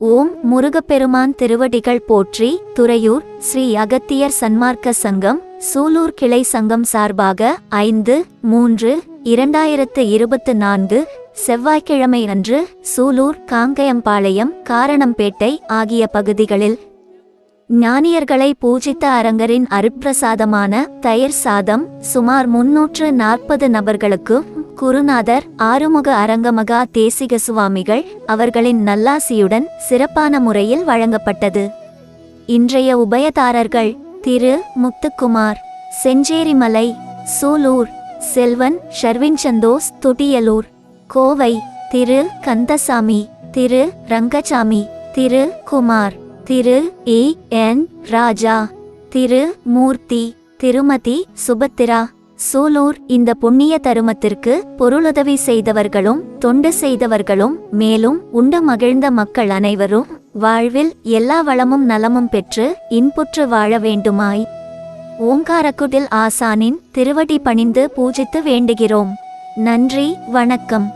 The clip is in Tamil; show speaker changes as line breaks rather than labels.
ஓம் முருகப்பெருமான் திருவடிகள் போற்றி துறையூர் ஸ்ரீ அகத்தியர் சன்மார்க்க சங்கம் சூலூர் கிளை சங்கம் சார்பாக ஐந்து மூன்று இரண்டாயிரத்து இருபத்து நான்கு செவ்வாய்க்கிழமை அன்று சூலூர் காங்கயம்பாளையம் காரணம்பேட்டை ஆகிய பகுதிகளில் ஞானியர்களை பூஜித்த அரங்கரின் அருட்பிரசாதமான தயிர் சாதம் சுமார் முன்னூற்று நாற்பது நபர்களுக்கு குருநாதர் ஆறுமுக அரங்கமகா தேசிக சுவாமிகள் அவர்களின் நல்லாசியுடன் சிறப்பான முறையில் வழங்கப்பட்டது. இன்றைய உபயதாரர்கள் திரு. முத்துக்குமார் செஞ்சேரிமலை சூலூர் செல்வன் ஷர்வின் சந்தோஸ் துடியலூர் கோவை திரு. கந்தசாமி திரு. ரங்கசாமி திரு. குமார் திரு. ஏ. என். ராஜா திரு. மூர்த்தி திருமதி சுபத்திரா சூலூர் இந்த புண்ணிய தருமத்திற்கு பொருளுதவி செய்தவர்களும் தொண்டு செய்தவர்களும் மேலும் உண்ட மகிழ்ந்த மக்கள் அனைவரும் வாழ்வில் எல்லா வளமும் நலமும் பெற்று இன்புற்று வாழ வேண்டுமாய். ஓங்காரக்குடில் ஆசானின் திருவடி பணிந்து பூஜித்து வேண்டுகிறோம். நன்றி வணக்கம்.